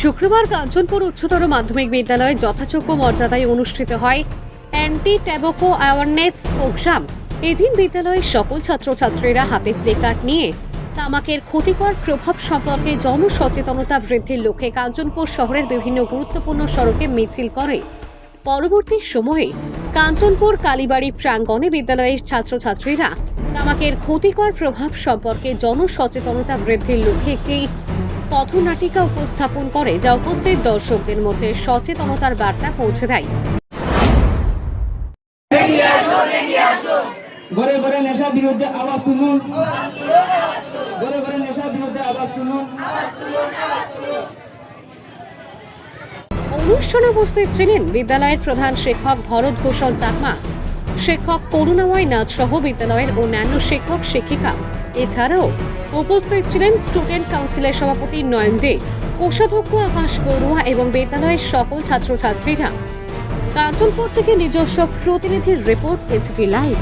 শুক্রবার কাঞ্চনপুর উচ্চতর মাধ্যমিক বিদ্যালয়ে যথাযোগ্য মর্যাদায় অনুষ্ঠিত হয় অ্যান্টি ট্যাবাকো অ্যাওয়ারনেস প্রোগ্রাম এদিন বিদ্যালয়ের সকল ছাত্রছাত্রীরা হাতে প্লেকার্ড নিয়ে তামাকের ক্ষতিকর প্রভাব সম্পর্কে জনসচেতনতা বৃদ্ধির লক্ষ্যে কাঞ্চনপুর শহরের বিভিন্ন গুরুত্বপূর্ণ সড়কে মিছিল করে। পরবর্তী সময়ে কাঞ্চনপুর কালীবাড়ি প্রাঙ্গণে বিদ্যালয়ের ছাত্রছাত্রীরা তামাকের ক্ষতিকর প্রভাব সম্পর্কে জনসচেতনতা বৃদ্ধির লক্ষ্যে একটি পথনাটিকা উপস্থাপন করে যা উপস্থিত দর্শকদের মধ্যে সচেতনতার বার্তা পৌঁছে দেয়। ঘরে ঘরে নেশা বিরুদ্ধে আওয়াজ তুলুন। ঘরে ঘরে নেশা বিরুদ্ধে আওয়াজ তুলুন। অনুষ্ঠানে উপস্থিত ছিলেন বিদ্যালয়ের প্রধান শিক্ষক ভরত ভূষণ চাকমা শিক্ষক করুণাময় নাথ সহ বিদ্যালয়ের অন্যান্য শিক্ষক শিক্ষিকা। এছাড়াও উপস্থিত ছিলেন স্টুডেন্ট কাউন্সিলের সভাপতি নয়ন দে, কোষাধ্যক্ষ আকাশ বড়ুয়া এবং বিদ্যালয়ের সকল ছাত্রছাত্রীরা। কাঞ্চনপুর থেকে নিজস্ব প্রতিনিধির রিপোর্ট এসভি লাইভ